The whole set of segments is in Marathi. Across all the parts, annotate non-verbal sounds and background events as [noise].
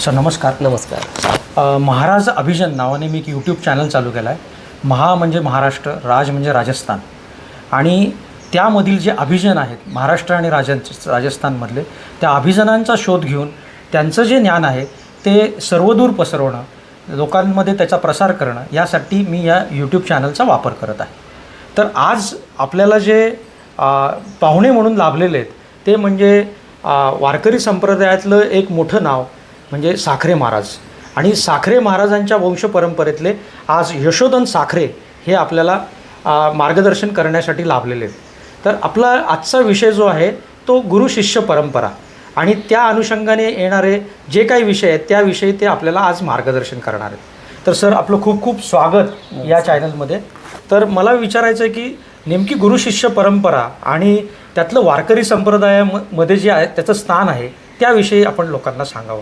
सर नमस्कार. नमस्कार. अ, महाराज अभिजन नावाने मी एक यूट्यूब चॅनल चालू केला आहे महा म्हणजे महाराष्ट्र राज म्हणजे राजस्थान. आणि त्यामधील जे अभिजन आहेत महाराष्ट्र आणि राजन राजस्थानमधले त्या अभिजनांचा शोध घेऊन त्यांचं जे ज्ञान आहे ते सर्वदूर पसरवणं लोकांमध्ये त्याचा प्रसार करणं यासाठी मी या यूट्यूब चॅनलचा वापर करत आहे. तर आज आपल्याला जे अ, पाहुणे म्हणून लाभलेले आहेत ते म्हणजे अ, वारकरी संप्रदायातलं एक मोठं नाव म्हणजे साखरे महाराज. आणि साखरे महाराजांच्या वंश परंपरेतले आज यशोधन साखरे हे आपल्याला मार्गदर्शन करण्यासाठी लाभलेले आहेत. तर आपला आजचा विषय जो आहे तो गुरु शिष्य परंपरा. आणि त्या अनुषंगाने येणारे जे काही विषय आहेत त्याविषयी ते आपल्याला आज मार्गदर्शन करणार आहेत. तर सर आपलं खूप खूप स्वागत या चॅनलमध्ये. तर मला विचारायचं आहे की नेमकी गुरु शिष्य परंपरा आणि त्यातलं वारकरी संप्रदायामध्ये जे आहे त्याचं स्थान आहे त्याविषयी आपण लोकांना सांगावं?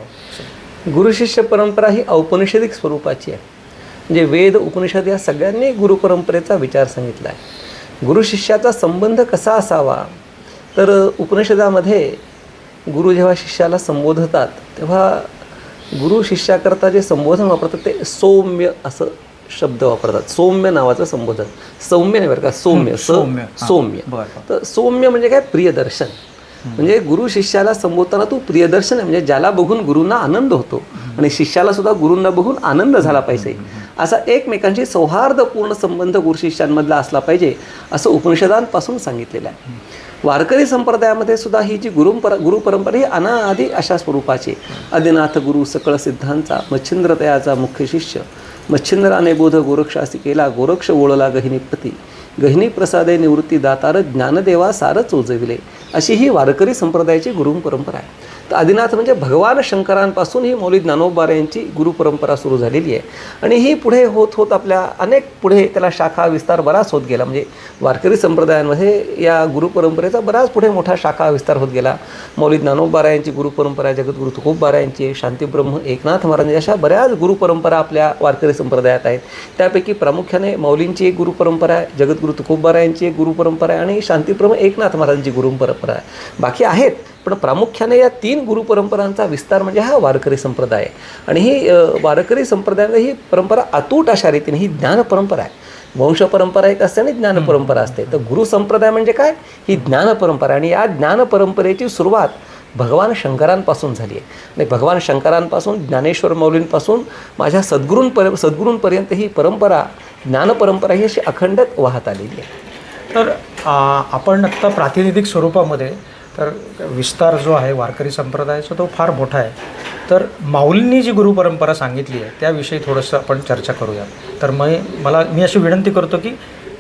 गुरुशिष्य परंपरा ही औपनिषदिक स्वरूपाची आहे. म्हणजे वेद उपनिषद या सगळ्यांनी गुरुपरंपरेचा विचार सांगितला आहे. गुरुशिष्याचा संबंध कसा असावा? तर उपनिषदामध्ये गुरु जेव्हा शिष्याला संबोधतात तेव्हा गुरु शिष्याकरता जे संबोधन वापरतात ते सौम्य असं शब्द वापरतात. सौम्य नावाचं संबोधन. सौम्य नाही बरं का? सौम्य. सौम्य. सौम्य. तर सौम्य म्हणजे काय? प्रियदर्शन. म्हणजे गुरु शिष्याला संबोधताना तू प्रियदर्शन आहे. म्हणजे ज्याला बघून गुरूंना आनंद होतो आणि शिष्याला सुद्धा गुरूंना बघून आनंद झाला पाहिजे. असा एकमेकांशी सौहार्दपूर्ण संबंध गुरु शिष्यांमधला असला पाहिजे असं उपनिषदांपासून सांगितलेलं आहे. वारकरी संप्रदायामध्ये सुद्धा ही जी गुरुपरा गुरुपरंपरा ही अनाआधी अशा स्वरूपाची आदिनाथ गुरु सकळ सिद्धांचा मच्छिंद्रतयाचा मुख्य शिष्य मच्छिंद्राने बोध गोरक्षासी केला गोरक्ष ओळला गहिनीपती गहिनी प्रसादे निवृत्ती दातार ज्ञानदेवा सारच उजविले. अशी ही वारकरी संप्रदायाची गुरुपरंपरा आहे. तर आदिनाथ म्हणजे भगवान शंकरांपासून ही मौलिक ज्ञानोबार यांची गुरुपरंपरा सुरू झालेली आहे. आणि ही पुढे होत होत आपल्या अनेक पुढे त्याला शाखा विस्तार बराच होत गेला. म्हणजे वारकरी संप्रदायांमध्ये या गुरुपरंपरेचा बराच पुढे मोठा शाखा विस्तार होत गेला. मौलिक ज्ञानोबारा यांची गुरुपरंपरा जगद्गुरु तुकोबारा यांची शांतीब्रह्म एकनाथ महाराज अशा बऱ्याच गुरुपरंपरा आपल्या वारकरी संप्रदायात आहेत. त्यापैकी प्रामुख्याने मौलींची एक गुरुपरंपरा आहे जगद्गुरु तुकोबारा यांची एक गुरुपरंपरा आहे आणि शांतीब्रह्म एकनाथ महाराजांची गुरुपरंपरा आहे. बाकी आहेत पण प्रामुख्याने या तीन गुरुपरंपरांचा विस्तार म्हणजे हा वारकरी संप्रदाय आहे. आणि ही वारकरी संप्रदायामध्ये ही परंपरा अतूट अशा रीतीने ही ज्ञान परंपरा आहे. वंश परंपरा एक असते आणि ज्ञान परंपरा असते. तर गुरु संप्रदाय म्हणजे काय? ही ज्ञान परंपरा आणि या ज्ञान परंपरेची सुरुवात भगवान शंकरांपासून झाली आहे. आणि भगवान शंकरांपासून ज्ञानेश्वर मौलींपासून माझ्या सद्गुरूंपर सद्गुरूंपर्यंत ही परंपरा ज्ञान परंपरा ही अशी अखंडत वाहत आलेली आहे. तर आपण आत्ता प्रातिनिधिक स्वरूपामध्ये तर विस्तार जो आहे वारकरी संप्रदायाचा तो फार मोठा आहे. तर माऊलींनी जी गुरुपरंपरा सांगितली आहे त्याविषयी थोडंसं आपण चर्चा करूया तर मग मला मी अशी विनंती करतो की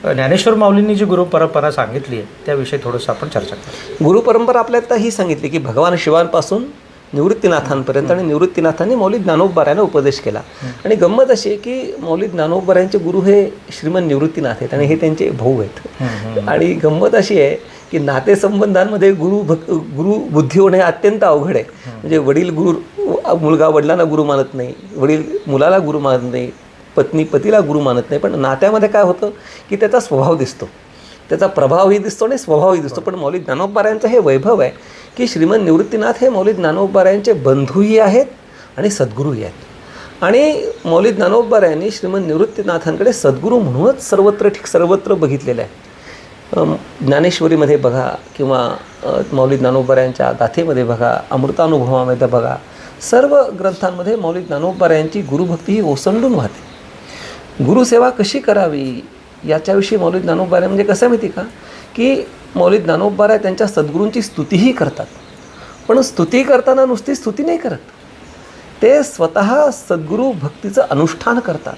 ज्ञानेश्वर माऊलींनी जी गुरुपरंपरा सांगितली आहे त्याविषयी थोडंसं आपण चर्चा करू गुरुपरंपरा आपल्याला ही सांगितली की भगवान शिवांपासून निवृत्तीनाथांपर्यंत आणि निवृत्तीनाथांनी मौलिक ज्ञानोबरायांना उपदेश केला. आणि गंमत अशी आहे की मौलिक ज्ञानोबरायांचे गुरु हे श्रीमंत निवृत्तीनाथ आहेत आणि हे त्यांचे भाऊ आहेत. आणि गंमत अशी आहे की नातेसंबंधांमध्ये गुरु भक गुरु बुद्धी होणे हे अत्यंत अवघड आहे. म्हणजे वडील गुरु मुलगा वडिलांना गुरु मानत नाही वडील मुलाला गुरु मानत नाही पत्नी पतीला गुरु मानत नाही. पण नात्यामध्ये काय होतं की त्याचा स्वभाव दिसतो. त्याचा प्रभावही दिसतो आणि स्वभावही दिसतो. पण मौलिक ज्ञानोबारायांचं हे वैभव आहे की श्रीमंत निवृत्तीनाथ हे मौलिक ज्ञानोबारायांचे बंधूही आहेत आणि सद्गुरूही आहेत. आणि मौलिक ज्ञानोबारायांनी श्रीमंत निवृत्तीनाथांकडे सद्गुरू म्हणूनच सर्वत्र ठीक सर्वत्र बघितलेलं आहे. ज्ञानेश्वरीमध्ये बघा किंवा मौलिक ज्ञानोबारायांच्या गाथेमध्ये बघा अमृतानुभवामध्ये बघा सर्व ग्रंथांमध्ये मौलिक ज्ञानोबारायांची गुरुभक्ती ही ओसंडून वाहते. गुरुसेवा कशी करावी? याच्याविषयी मौलिक ज्ञानोबारा म्हणजे कसं आहे माहिती का? की मौलिक ज्ञानोबारा त्यांच्या सद्गुरूंची स्तुतीही करतात. पण स्तुती करताना नुसती स्तुती नाही करत. ते स्वतः सद्गुरू भक्तीचं अनुष्ठान करतात.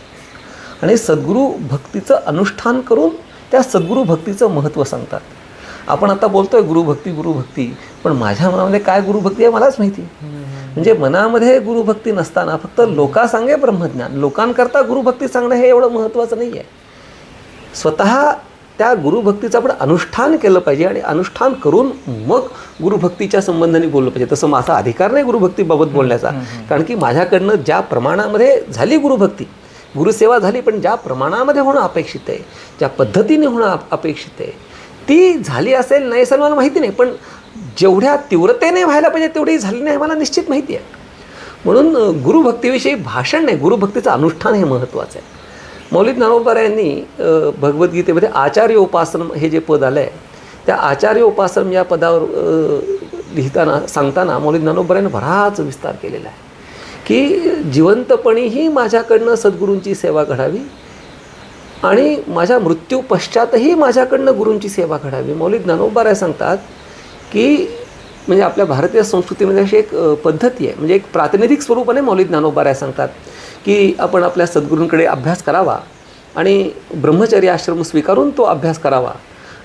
आणि सद्गुरू भक्तीचं अनुष्ठान करून त्या सद्गुरू भक्तीचं महत्त्व सांगतात. आपण आता बोलतोय गुरुभक्ती गुरुभक्ती पण माझ्या मनामध्ये काय गुरुभक्ती आहे मलाच माहिती म्हणजे मनामध्ये गुरुभक्ती नसताना फक्त लोका सांगे ब्रह्मज्ञान लोकांकरता गुरुभक्ती सांगणं हे एवढं महत्त्वाचं नाही आहे स्वतः त्या गुरुभक्तीचं आपण अनुष्ठान केलं पाहिजे आणि अनुष्ठान करून मग गुरुभक्तीच्या संबंधाने बोललं पाहिजे. तसं माझा अधिकार नाही गुरुभक्तीबाबत बोलण्याचा. कारण की माझ्याकडनं ज्या प्रमाणामध्ये झाली गुरुभक्ती गुरुसेवा झाली पण ज्या प्रमाणामध्ये होणं अपेक्षित आहे ज्या पद्धतीने होणं अप- अपेक्षित आहे ती झाली असेल नाही असेल मला माहिती नाही. पण जेवढ्या तीव्रतेने व्हायला पाहिजे तेवढी झाली नाही मला निश्चित माहिती आहे. म्हणून गुरुभक्तीविषयी भाषण नाही. गुरुभक्तीचं अनुष्ठान हे महत्त्वाचं आहे. मौलिक ज्ञानोबा यांनी भगवद्गीतेमध्ये आचार्य उपासनम हे जे पद आलं आहे त्या आचार्य उपासनम या पदावर लिहिताना सांगताना मौलिक ज्ञानोबा यांनी बराच विस्तार केलेला आहे. की जिवंतपणीही माझ्याकडनं सद्गुरूंची सेवा घडावी आणि माझ्या मृत्यू पश्चातही माझ्याकडनं गुरूंची सेवा घडावी. मौलिक ज्ञानोबाराय सांगतात की म्हणजे आपल्या भारतीय संस्कृतीमध्ये अशी एक पद्धती आहे. म्हणजे एक प्रातिनिधिक स्वरूपाने मौलिक ज्ञानोबाराय सांगतात. की आपण आपल्या सद्गुरूंकडे अभ्यास करावा आणि ब्रह्मचर्य आश्रम स्वीकारून तो अभ्यास करावा.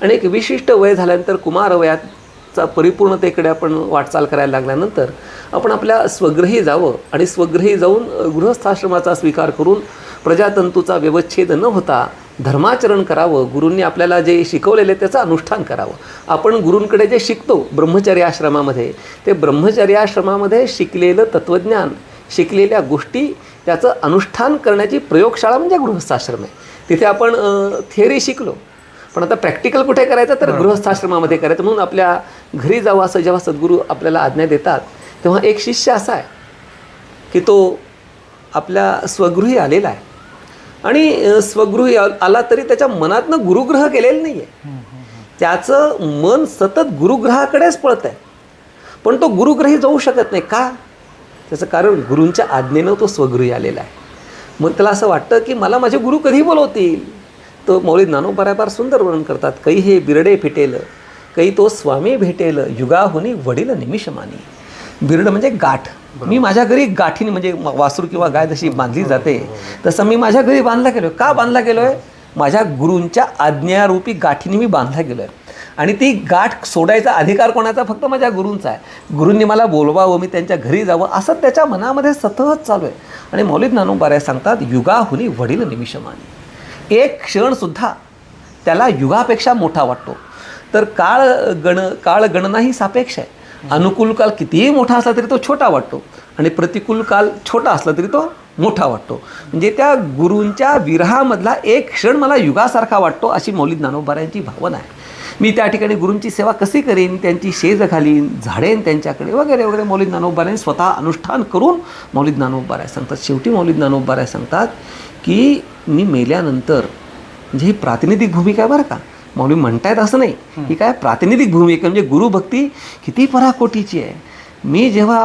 आणि एक विशिष्ट वय झाल्यानंतर कुमार वयाचा परिपूर्णतेकडे आपण वाटचाल करायला लागल्यानंतर आपण आपल्या स्वग्रही जावं आणि स्वग्रही जाऊन गृहस्थाश्रमाचा स्वीकार करून प्रजातंतूचा व्यवच्छेद न होता धर्माचरण करावं गुरूंनी आपल्याला जे शिकवलेले त्याचं अनुष्ठान करावं. आपण गुरूंकडे जे शिकतो ब्रह्मचर्य आश्रमामध्ये ते ब्रह्मचर्याश्रमामध्ये शिकलेलं तत्त्वज्ञान शिकलेल्या गोष्टी त्याचं अनुष्ठान करण्याची प्रयोगशाळा म्हणजे गृहस्थाश्रम आहे. तिथे आपण थिअरी शिकलो. पण आता प्रॅक्टिकल कुठे करायचं? तर गृहस्थाश्रमामध्ये करायचं. म्हणून आपल्या घरी जावं असं जेव्हा सद्गुरू आपल्याला आज्ञा देतात तेव्हा एक शिष्य असा आहे की तो आपल्या स्वगृही आलेला आहे. आणि स्वगृही आला तरी त्याच्या मनातनं गुरुग्रह केलेलं नाही आहे त्याचं मन सतत गुरुग्रहाकडेच पळत आहे पण तो गुरुग्रही जाऊ शकत नाही. का? त्याचं कारण गुरूंच्या आज्ञेनं तो स्वगृही आलेला आहे. मग त्याला असं वाटतं की मला माझे गुरु कधी बोलवतील? तो मौली ज्ञानोबाराय फार सुंदर वर्णन करतात. काही हे बिरडे फिटेल काही तो स्वामी भेटेल युगाहुनी वडील निमिषमानी बिरड म्हणजे गाठ. मी माझ्या घरी गाठीने म्हणजे वासरू किंवा गाय जशी बांधली जाते तसं मी माझ्या घरी बांधला गेलो का बांधला गेलो आहे माझ्या गुरूंच्या आज्ञारूपी गाठीने मी बांधला गेलो आहे आणि ती गाठ सोडायचा अधिकार कोणाचा? फक्त माझ्या गुरूंचा आहे. गुरूंनी मला बोलवावं मी त्यांच्या घरी जावं असं त्याच्या मनामध्ये सतत चालू आहे. आणि मौलिक ज्ञानोबाराय सांगतात युगाहुनी वडील निमिषमानी. एक क्षणसुद्धा त्याला युगापेक्षा मोठा वाटतो. तर काळ गण काळ गणना ही सापेक्ष आहे. अनुकूल काल कितीही मोठा असला तरी तो छोटा वाटतो. आणि प्रतिकूल काल छोटा असला तरी तो मोठा वाटतो. म्हणजे त्या गुरूंच्या विरहामधला एक क्षण मला युगासारखा वाटतो अशी मौलिक नानोबाऱ्यांची भावना आहे. मी त्या ठिकाणी गुरूंची सेवा कशी करेन त्यांची शेज घालीन झाडेन त्यांच्याकडे वगैरे वगैरे मौलिक ज्ञानोबाराय स्वतः अनुष्ठान करून मौलिक ज्ञानोबाराय सांगतात शेवटी मौलिक ज्ञानोबाराय सांगतात की मी मेल्यानंतर म्हणजे ही प्रातिनिधिक भूमिका आहे बरं का? मौली म्हणतायत असं नाही. ही. काय प्रातिनिधिक भूमिका म्हणजे गुरुभक्ती किती पराकोटीची आहे. मी जेव्हा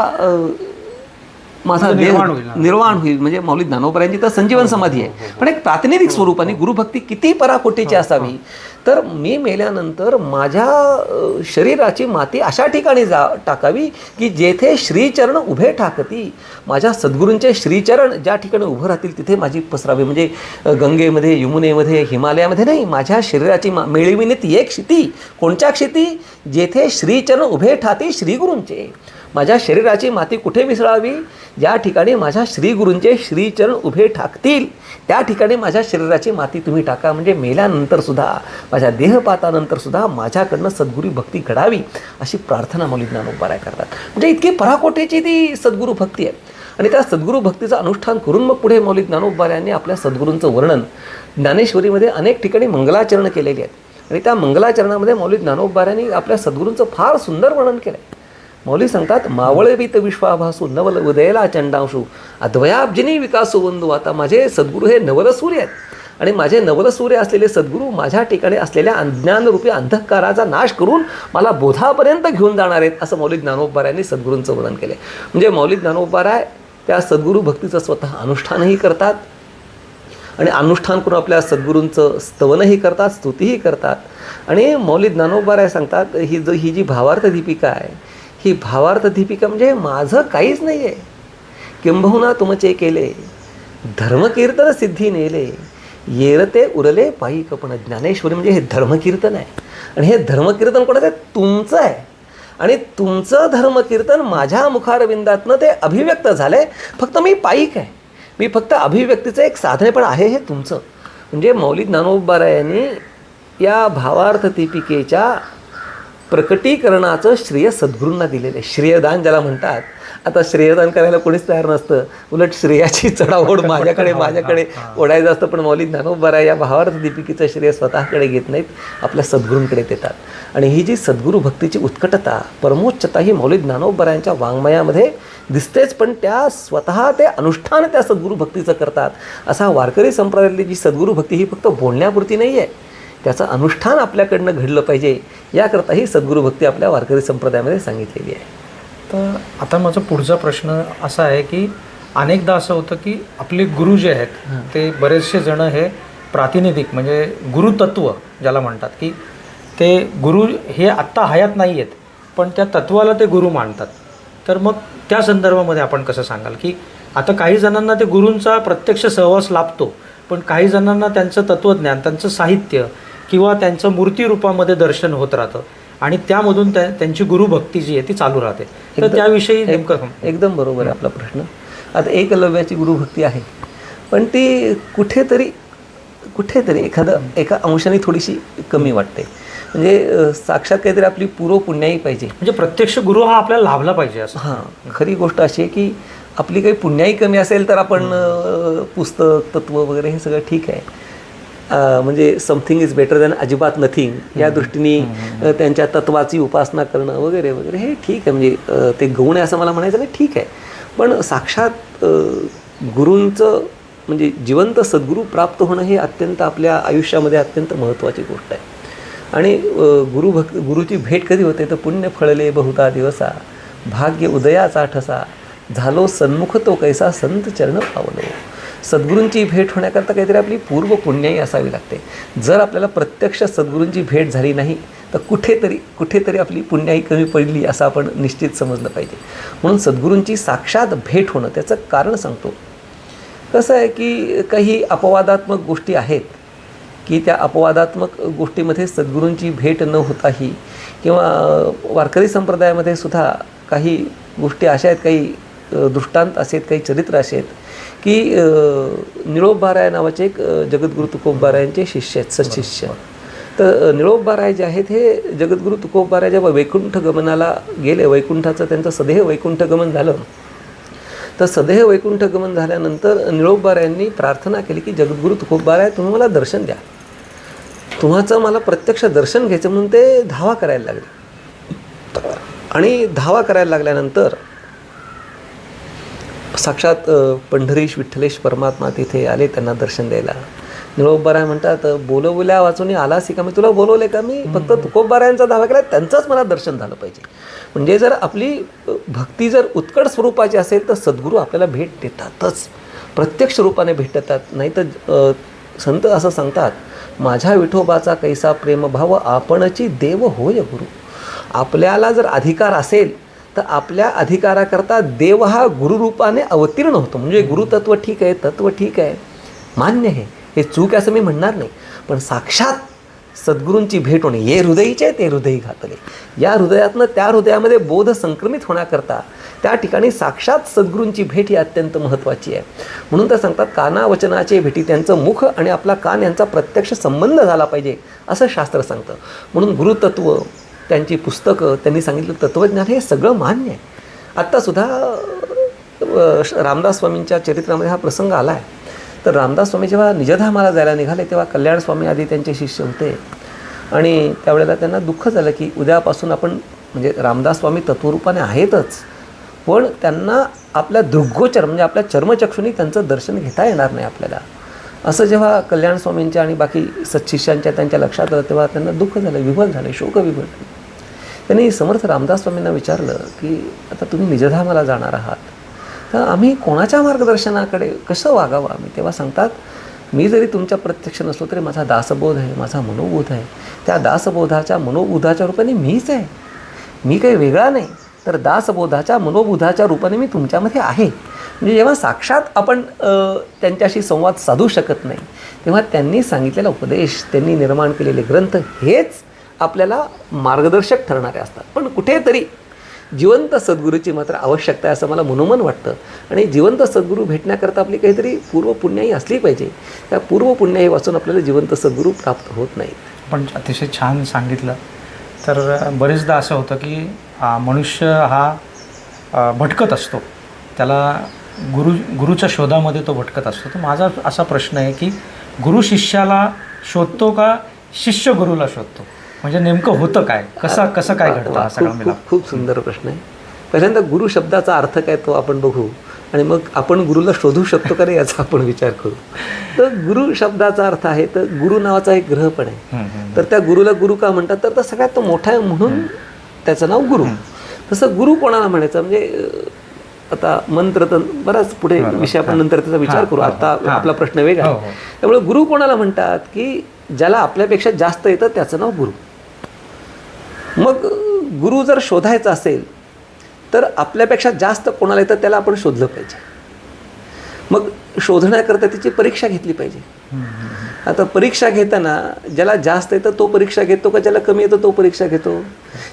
माझा देह निर्वाण होईल म्हणजे मौलिक ज्ञानोबरायांची तर संजीवन समाधी आहे. पण एक प्रातिनिधिक स्वरूपाने गुरुभक्ती किती पराकोटीची असावी? तर मी मेल्यानंतर माझ्या शरीराची माती अशा ठिकाणी जा टाकावी की जेथे श्रीचरण उभे ठाकती. माझ्या सद्गुरूंचे श्रीचरण ज्या ठिकाणी उभं राहतील तिथे माझी पसरावी. म्हणजे गंगेमध्ये यमुनेमध्ये हिमालयामध्ये नाही माझ्या शरीराची मा मिळविणे ती एक क्षिती. कोणत्या क्षिती? जेथे श्रीचरण उभे ठाती श्रीगुरूंचे. माझ्या शरीराची माती कुठे मिसळावी? ज्या ठिकाणी माझ्या श्रीगुरूंचे श्रीचरण उभे ठाकतील त्या ठिकाणी माझ्या शरीराची माती तुम्ही टाका. म्हणजे मेल्यानंतरसुद्धा माझ्या देहपातानंतर सुद्धा माझ्याकडनं सद्गुरू भक्ती घडावी अशी प्रार्थना मौलिक उभाराय करतात. म्हणजे इतकी पराकोटीची ती सद्गुरू भक्ती आहे. आणि त्या सद्गुरू भक्तीचं अनुष्ठान करून मग पुढे मौलिक ज्ञानोबारायांनी आपल्या सद्गुरूंचं वर्णन ज्ञानेश्वरीमध्ये अनेक ठिकाणी मंगलाचरण केलेली आहेत आणि त्या मंगलाचरणामध्ये मौलिक ज्ञानोबारायांनी आपल्या सद्गुरूंचं फार सुंदर वर्णन केलं आहे मौली सांगतात मावळवीत विश्वाभासू नवल उदयला चंडांशू. अद्वयाब्जिनी विकासू बंधू आता माझे सद्गुरू हे नवलसूर्य आहेत. आणि माझे नवलसूर्य असलेले सद्गुरू माझ्या ठिकाणी असलेल्या अज्ञानरूपी अंधकाराचा नाश करून मला बोधापर्यंत घेऊन जाणार आहेत असं मौलिक ज्ञानोबारायांनी सद्गुरूंचं वर्णन केलं म्हणजे मौलिक ज्ञानोबाराय त्या सद्गुरू भक्तीचं स्वतः अनुष्ठानही करतात. आणि अनुष्ठान करून आपल्या सद्गुरूंचं स्तवनही करतात स्तुतीही करतात. आणि मौलिक ज्ञानोबाराय सांगतात ही जो ही जी भावार्थ दीपिका आहे ही भावार्थ दीपिका म्हणजे माझं काहीच नाही आहे किंबहुना तुमचे केले धर्मकीर्तन सिद्धी नेले येरते उरले पायी पण ज्ञानेश्वरी म्हणजे हे धर्मकीर्तन आहे. आणि हे धर्मकीर्तन कोणाचं आहे? तुमचं आहे. आणि तुमचं धर्मकीर्तन माझ्या मुखारविंदातनं ते अभिव्यक्त झालं आहे फक्त मी पायीक आहे. मी फक्त अभिव्यक्तीचं एक साधन पण आहे हे तुमचं. म्हणजे मौलिक ज्ञानोबारायांनी या भावार्थ दीपिकेच्या प्रकटीकरणाचं श्रेय सद्गुरूंना दिलेलं आहे. श्रेयदान ज्याला म्हणतात आता श्रेयदान करायला कोणीच तयार नसतं. उलट श्रेयाची चढाओढ माझ्याकडे माझ्याकडे ओढायचं असतं पण मौलिक ज्ञानोबरा या भावार्थ दीपिकेचं श्रेय स्वतःकडे घेत नाहीत आपल्या सद्गुरूंकडे देतात. आणि ही जी सद्गुरू भक्तीची उत्कटता परमोच्चता ही मौलिक ज्ञानोबरायांच्या वाङ्मयामध्ये दिसतेच पण त्या स्वतः ते अनुष्ठान त्या सद्गुरू भक्तीचं करतात. असा वारकरी संप्रदायातली जी सद्गुरू भक्ती ही फक्त बोलण्यापुरती नाही आहे त्याचं अनुष्ठान आपल्याकडनं घडलं पाहिजे याकरता ही सद्गुरू भक्ती आपल्या वारकरी संप्रदायामध्ये सांगितलेली आहे. तर आता माझा पुढचा प्रश्न असा आहे की अनेकदा असं होतं की आपले गुरु जे आहेत ते बरेचसे जण हे प्रातिनिधिक म्हणजे गुरुतत्व ज्याला म्हणतात की ते गुरु हे आत्ता हयात नाही आहेत पण त्या तत्वाला ते गुरु मानतात. तर मग त्या संदर्भामध्ये आपण कसं सांगाल की आता काही जणांना ते गुरूंचा प्रत्यक्ष सहवास लाभतो पण काही जणांना त्यांचं तत्त्वज्ञान त्यांचं साहित्य किंवा त्यांचं मूर्ती रूपामध्ये दर्शन होत राहतं. आणि त्यामधून त्या त्यांची गुरुभक्ती जी आहे ती चालू राहते. तर त्याविषयी नेमकं एकदम बरोबर आहे आपला प्रश्न. आता एकलव्याची गुरुभक्ती आहे. पण ती कुठेतरी कुठेतरी एखादं एका अंशाने थोडीशी कमी वाटते. म्हणजे साक्षात काहीतरी आपली पूर्व पुण्याही पाहिजे. म्हणजे प्रत्यक्ष गुरु हा आपल्याला लाभला पाहिजे असं. हां. खरी गोष्ट अशी आहे की आपली काही पुण्याही कमी असेल तर आपण पुस्तक तत्व वगैरे हे सगळं ठीक आहे. म्हणजे समथिंग इज बेटर दॅन अजिबात नथिंग या दृष्टीने त्यांच्या तत्वाची उपासना करणं वगैरे वगैरे हे ठीक आहे. म्हणजे ते गौण आहे असं मला म्हणायचं नाही ठीक आहे. पण साक्षात गुरूंचं म्हणजे जिवंत सद्गुरू प्राप्त होणं हे अत्यंत आपल्या आयुष्यामध्ये अत्यंत महत्त्वाची गोष्ट आहे. आणि गुरु भक्त गुरुची भेट कधी होते? तर पुण्य फळले बहुता दिवसा भाग्य उदयाचा ठसा झालो सन्मुख तो कैसा संत चरण पावलो. सद्गुरूंची भेट होण्याकरता काहीतरी आपली पूर्व पुण्याही असावी लागते. जर आपल्याला प्रत्यक्ष सद्गुरूंची भेट झाली नाही तर कुठेतरी कुठेतरी आपली पुण्याही कमी पडली असं आपण निश्चित समजलं पाहिजे. म्हणून सद्गुरूंची साक्षात भेट होणं त्याचं कारण सांगतो. कसं आहे की काही अपवादात्मक गोष्टी आहेत की त्या अपवादात्मक गोष्टीमध्ये सद्गुरूंची भेट न होताही किंवा वारकरी संप्रदायामध्ये सुद्धा काही गोष्टी अशा आहेत काही दृष्टांत असे आहेत काही चरित्र असे आहेत की अ, निळोबाराय नावाचे एक जगद्गुरु जगद्गुरू तुकोबारायांचे शिष्य आहेत सशिष्य तर अ, निळोबाराय जे आहेत हे जगद्गुरु तुकोबाराय जेव्हा वैकुंठ गमनाला गेले वैकुंठाचं त्यांचं सदेह वैकुंठ गमन झालं तर सदेह वैकुंठ गमन झाल्यानंतर निळोबार यांनी प्रार्थना केली की जगद्गुरू तुकोबाराय तुम्ही मला दर्शन द्या. तुम्हाचं मला प्रत्यक्ष दर्शन घ्यायचं म्हणून ते धावा करायला लागले. आणि धावा करायला लागल्यानंतर साक्षात पंढरीश विठ्ठलेश परमात्मा तिथे आले त्यांना दर्शन द्यायला. निळोबाराय म्हणतात बोलवल्या वाचून आलासी का? मी तुला बोलवले का? मी फक्त तुकोबारायांचा दावा केला त्यांचंच मला दर्शन झालं पाहिजे. म्हणजे जर आपली भक्ती जर उत्कट स्वरूपाची असेल तर सद्गुरू आपल्याला भेट देतातच. प्रत्यक्ष रूपाने भेटतात. नाही तर संत असं सांगतात माझ्या विठोबाचा कैसा प्रेमभाव आपणची देव होय गुरु. आपल्याला जर अधिकार असेल तर आपल्या अधिकाराकरता देव हा गुरुरूपाने अवतीर्ण होतो. म्हणजे गुरुतत्व ठीक आहे तत्व ठीक आहे मान्य आहे. हे चूक असं मी म्हणणार नाही. पण साक्षात सद्गुरूंची भेट होणे हे हृदयीचे ते हृदयी घातले. या हृदयातनं त्या हृदयामध्ये बोध संक्रमित होण्याकरता त्या ठिकाणी साक्षात सद्गुरूंची भेट ही अत्यंत महत्त्वाची आहे. म्हणून तर सांगतात काना वचनाचे भेटी त्यांचं मुख आणि आपला कान यांचा प्रत्यक्ष संबंध झाला पाहिजे असं शास्त्र सांगतं. म्हणून गुरुतत्व त्यांची पुस्तकं त्यांनी सांगितलं तत्त्वज्ञान हे सगळं मान्य आहे. आत्तासुद्धा रामदास स्वामींच्या चरित्रामध्ये हा प्रसंग आला आहे तर रामदास स्वामी जेव्हा निजधामाला जायला निघाले तेव्हा कल्याण स्वामी आधी त्यांचे शिष्य होते. आणि त्यावेळेला त्यांना दुःख झालं की उद्यापासून आपण म्हणजे रामदास स्वामी तत्वरूपाने आहेतच. पण त्यांना आपल्या दृग्गोचर म्हणजे आपल्या चर्मचक्षुनी त्यांचं दर्शन घेता येणार नाही आपल्याला. असं जेव्हा कल्याण स्वामींच्या आणि बाकी सत्शिष्यांच्या त्यांच्या लक्षात आलं तेव्हा त्यांना दुःख झालं विभल झालं शोकविभल झालं. त्यांनी समर्थ रामदास स्वामींना विचारलं की आता तुम्ही निजधामाला जाणार आहात. तर आम्ही कोणाच्या मार्गदर्शनाकडे कसं वागावं? आम्ही तेव्हा सांगतात मी जरी तुमच्या प्रत्यक्ष नसलो तरी माझा दासबोध आहे माझा मनोबोध आहे. त्या दासबोधाच्या मनोबोधाच्या रूपाने मीच आहे. मी काही वेगळा नाही तर दासबोधाच्या मनोबोधाच्या रूपाने मी तुमच्यामध्ये आहे. म्हणजे जेव्हा साक्षात आपण त्यांच्याशी संवाद साधू शकत नाही तेव्हा त्यांनी सांगितलेला उपदेश त्यांनी निर्माण केलेले ग्रंथ हेच आपल्याला मार्गदर्शक ठरणारे असतात. पण कुठेतरी जिवंत सद्गुरूची मात्र आवश्यकता आहे असं मला मनोमन वाटतं. आणि जिवंत सद्गुरू भेटण्याकरता आपली काहीतरी पूर्वपुण्याही असली पाहिजे. त्या पूर्वपुण्याही वाचून आपल्याला जिवंत सद्गुरू प्राप्त होत नाही पण अतिशय छान सांगितलं. तर बरेचदा असं होतं की मनुष्य हा भटकत असतो. त्याला गुरु गुरुच्या शोधामध्ये तो भटकत असतो. तर माझा असा प्रश्न आहे की गुरु शिष्याला शोधतो का शिष्य गुरुला शोधतो? म्हणजे नेमकं होतं काय? कसं कसं काय घडतं हा सगळा खूप मिळाला खूप खूप सुंदर प्रश्न आहे. पहिल्यांदा गुरु शब्दाचा अर्थ काय तो आपण बघू आणि मग आपण गुरुला शोधू शकतो का नाही याचा आपण विचार करू. तर गुरु शब्दाचा अर्थ आहे तर गुरु नावाचा एक ग्रह पण आहे. तर त्या गुरुला गुरु का म्हणतात? तर तो सगळ्यात तो मोठा आहे म्हणून त्याचं नाव गुरु. तसं गुरु कोणाला म्हणायचं? म्हणजे अं, आता मंत्र तर बराच पुढे विषय आपण नंतर त्याचा विचार करू. आता आपला प्रश्न वेगळा हो, आहे हो. त्यामुळे गुरु कोणाला म्हणतात की ज्याला आपल्यापेक्षा जास्त येतं त्याचं नाव गुरु. मग गुरु जर शोधायचा असेल तर आपल्यापेक्षा जास्त कोणाला येतं त्याला आपण शोधलं पाहिजे. मग शोधण्याकरता त्याची परीक्षा घेतली पाहिजे. आता परीक्षा घेताना ज्याला जास्त येतं तो परीक्षा घेतो का ज्याला कमी येतं तो परीक्षा घेतो?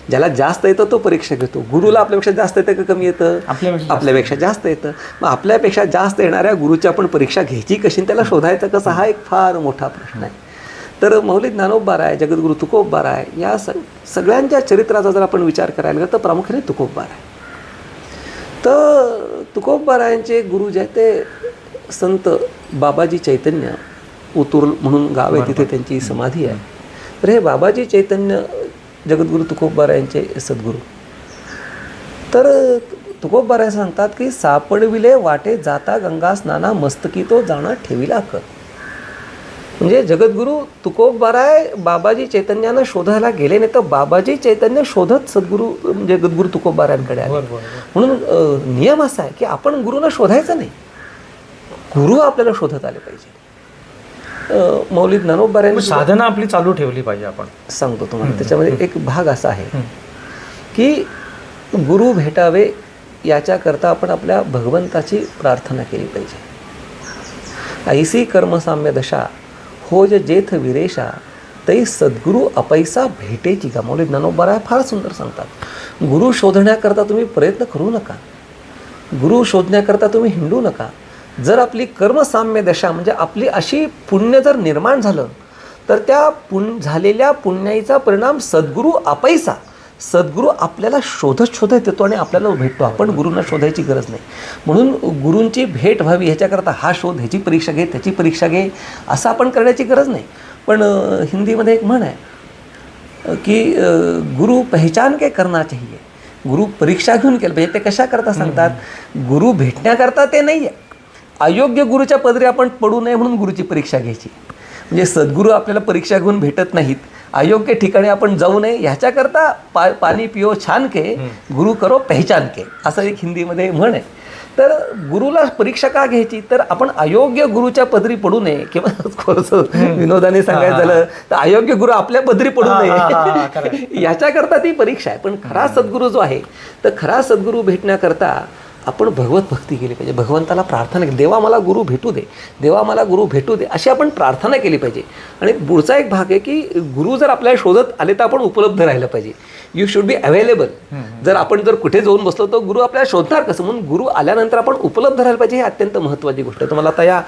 ज्याला जास्त येतं तो परीक्षा घेतो. गुरुला आपल्यापेक्षा जास्त येतं का कमी येतं? आपल्यापेक्षा जास्त येतं. मग आपल्यापेक्षा जास्त येणाऱ्या गुरुची आपण परीक्षा घ्यायची कशी? त्याला शोधायचं कसं? हा एक फार मोठा प्रश्न आहे. तर मौलिक ज्ञानोबा राय जगद्गुरु तुकोबा राय या स सगळ्यांच्या चरित्राचा जर आपण विचार करायला गेला तर प्रामुख्याने तुकोबा राय तर तुकोबा रायांचे गुरु जे आहेत ते संत बाबाजी चैतन्य उतूर म्हणून गाव आहे तिथे त्यांची समाधी आहे. तर हे बाबाजी चैतन्य जगद्गुरु तुकोबा रायांचे सद्गुरू. तर तुकोबा राय सांगतात की सापडविले वाटे जाता गंगा स्नाना मस्तकी तो जाणं ठेविला कर. म्हणजे जगद्गुरू तुकोबाराय बाबाजी चैतन्यानं शोधायला गेले नाही तर बाबाजी चैतन्य शोधत सद्गुरू जगद्गुरू तुकोबारायांकडे आले. म्हणून नियम असा आहे की आपण गुरुला शोधायचं नाही. गुरु आपल्याला शोधत आले पाहिजे. मौलिक ज्ञानोबाऱ्यांनी साधना आपली चालू ठेवली पाहिजे आपण. सांगतो तुम्हाला. त्याच्यामध्ये एक भाग असा आहे की गुरु भेटावे याच्याकरता आपण आपल्या भगवंताची प्रार्थना केली पाहिजे. ऐसी कर्मसाम्य दशा खोज जेथ विरेशा तै सद्गुरू अपैसा भेटेची का? मौली ज्ञानोबराय फार सुंदर सांगतात. गुरु शोधण्याकरता तुम्ही प्रयत्न करू नका. गुरु शोधण्याकरता तुम्ही हिंडू नका. जर आपली कर्मसाम्य दशा म्हणजे आपली अशी पुण्य जर निर्माण झालं तर त्या पुण्य झालेल्या पुण्याईचा परिणाम सद्गुरू अपैसा सद्गुरू आपल्याला शोधत शोधत येतो आणि आपल्याला भेटतो. आपण गुरूंना शोधायची गरज नाही. म्हणून गुरूंची भेट व्हावी ह्याच्याकरता हा शोध ह्याची परीक्षा घे त्याची परीक्षा घे असं आपण करण्याची गरज नाही. पण हिंदीमध्ये एक म्हण आहे की गुरु पहचान के करना चाहिए. गुरु परीक्षा घेऊन केलं पाहिजे. ते कशा करता सांगतात? गुरु भेटण्याकरता ते नाही आहे अयोग्य गुरुच्या पदरी आपण पडू नये म्हणून गुरुची परीक्षा घ्यायची. म्हणजे सद्गुरू आपल्याला परीक्षा घेऊन भेटत नाहीत. अयोग्य ठिकाणी आपण जाऊ नये ह्याच्याकरता पा पाणी पिओ छान के गुरु करो पहचान के असं एक हिंदीमध्ये म्हण आहे. तर गुरुला परीक्षा का घ्यायची? तर आपण अयोग्य गुरुच्या पदरी पडू नये किंवा [laughs] थोडंसं विनोदाने सांगायचं झालं तर अयोग्य गुरु आपल्या पदरी पडू नये. [laughs] याच्याकरता ती परीक्षा आहे. पण खरा सद्गुरू जो आहे तर खरा सद्गुरू भेटण्याकरता आपण भगवत भक्ती केली पाहिजे. भगवंताला प्रार्थना केली. देवा मला गुरु भेटू दे. देवा मला गुरु भेटू दे. अशी आपण प्रार्थना केली पाहिजे. आणि पुढचा एक भाग आहे की गुरु जर आपल्याला शोधत आले तर आपण उपलब्ध राहिलं पाहिजे. यू शुड बी अवेलेबल जर आपण जर कुठे जाऊन बसलो तर गुरु आपल्याला शोधणार कसं? म्हणून गुरु आल्यानंतर आपण उपलब्ध राहायला पाहिजे. ही अत्यंत महत्त्वाची गोष्ट आहे. तुम्हाला आता या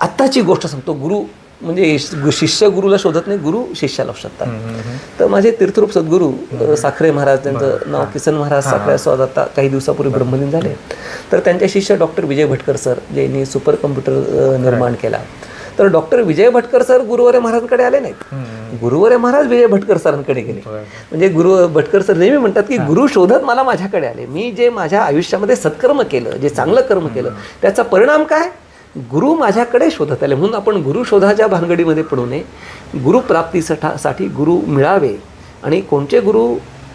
आत्ताची गोष्ट सांगतो. गुरु म्हणजे शिष्य गुरुला शोधत नाही गुरु शिष्याला शोधतात. तर माझे तीर्थरूप सद्गुरू साखरे महाराज त्यांचं नाव किसन महाराज साखरे असं आता काही दिवसापूर्वी ब्रह्मलीन झाले. तर त्यांचे शिष्य डॉक्टर विजय भटकर सर ज्यांनी सुपर कम्प्युटर निर्माण केला. तर डॉक्टर विजय भटकर सर गुरुवरे महाराजांकडे आले नाहीत. गुरुवरे महाराज विजय भटकर सरांकडे गेले. म्हणजे गुरु भटकर सर नेहमी म्हणतात की गुरु शोधत मला माझ्याकडे आले. मी जे माझ्या आयुष्यामध्ये सत्कर्म केलं जे चांगलं कर्म केलं त्याचा परिणाम काय? गुरु माझ्याकडे शोधत आले. म्हणून आपण गुरु शोधाच्या भानगडीमध्ये पडू नये. गुरुप्राप्तीसाठी साठी गुरु मिळावे आणि कोणते गुरु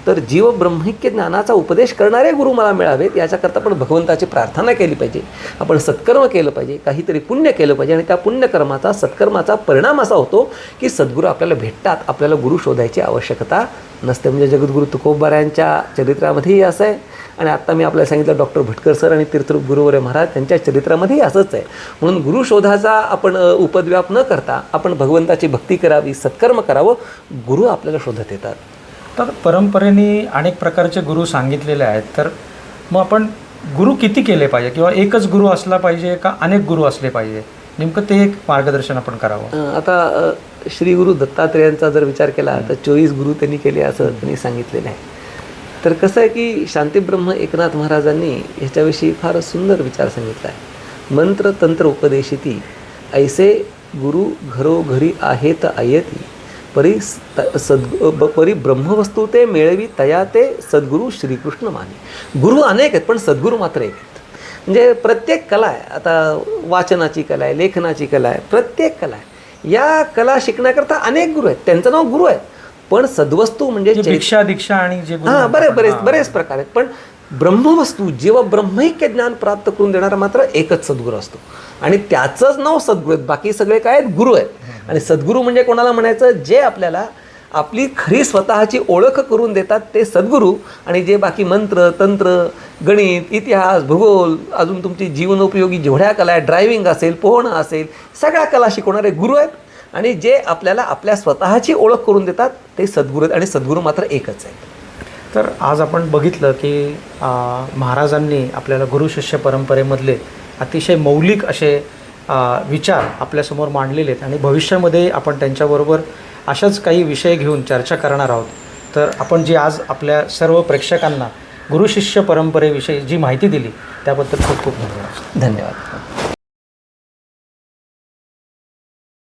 तर जीव ब्रह्मिक्य ज्ञानाचा उपदेश करणारे गुरु मला मिळावेत याच्याकरता आपण भगवंताची प्रार्थना केली पाहिजे. आपण सत्कर्म केलं पाहिजे काहीतरी पुण्य केलं पाहिजे आणि त्या पुण्यकर्माचा सत्कर्माचा परिणाम असा होतो की सद्गुरू आपल्याला भेटतात आपल्याला गुरु शोधायची आवश्यकता नसते. म्हणजे जगद्गुरू तुकोबाऱ्यांच्या चरित्रामध्येही असं आहे. आणि आत्ता मी आपल्याला सांगितलं डॉक्टर भटकर सर आणि तीर्थरूप गुरुवरे महाराज त्यांच्या चरित्रामध्येही असंच आहे. म्हणून गुरुशोधाचा आपण उपद्व्याप न करता आपण भगवंताची भक्ती करावी सत्कर्म करावं गुरु आपल्याला शोधत येतात. तर परंपरेने अनेक प्रकारचे गुरु सांगितलेले आहेत. तर मग आपण गुरु किती केले पाहिजे? किंवा एकच गुरु असला पाहिजे का अनेक गुरु असले पाहिजे? नेमकं ते एक मार्गदर्शन आपण करावं. आता श्री गुरु दत्तात्रेयांचा जर विचार केला तर चोवीस गुरु त्यांनी केले असं त्यांनी सांगितलेलं आहे. तर कसं आहे की शांतीब्रह्म एकनाथ महाराजांनी ह्याच्याविषयी फार सुंदर विचार सांगितला आहे. मंत्र तंत्र उपदेशिती ऐसे गुरु घरोघरी आहेत आयती. परी स- सद् ब- परी ब्रह्मवस्तू ते मेळवी तया ते सद्गुरू श्रीकृष्ण माने. गुरु अनेक आहेत पण सद्गुरू मात्र एक आहेत. म्हणजे प्रत्येक कला आहे आता वाचनाची कला आहे लेखनाची कला आहे प्रत्येक कला आहे. या कला शिकण्याकरता अनेक गुरु आहेत त्यांचं नाव गुरु आहे पण सद्वस्तू म्हणजे दीक्षा दीक्षा आणि जे हां बरे बरेच. बरेच प्रकार आहेत. पण ब्रह्मवस्तू जेव्हा ब्रह्मैक्य ज्ञान प्राप्त करून देणारा मात्र एकच सद्गुरू असतो. आणि त्याचंच नाव सद्गुरू आहेत. बाकी सगळे काय आहेत? गुरु आहेत. आणि सद्गुरू म्हणजे कोणाला म्हणायचं? जे आपल्याला आपली खरी स्वतःची ओळख करून देतात ते सद्गुरू. आणि जे बाकी मंत्र तंत्र गणित इतिहास भूगोल अजून तुमची जीवनोपयोगी जेवढ्या कला आहे ड्रायव्हिंग असेल पोहणं असेल सगळ्या कला शिकवणारे गुरु आहेत. आणि जे आपल्याला आपल्या स्वतःची ओळख करून देतात ते सद्गुरू आहेत. आणि सद्गुरू मात्र एकच आहेत. तर आज आपण बघितलं की महाराजांनी आपल्याला गुरुशिष्य परंपरेमधले अतिशय मौलिक असे विचार आपल्यासमोर मांडलेले आहेत. आणि भविष्यामध्ये आपण त्यांच्याबरोबर अशाच काही विषय घेऊन चर्चा करणार आहोत. तर आपण जी आज आपल्या सर्व प्रेक्षकांना गुरुशिष्य परंपरेविषयी जी माहिती दिली त्याबद्दल खूप खूप धन्यवाद. धन्यवाद.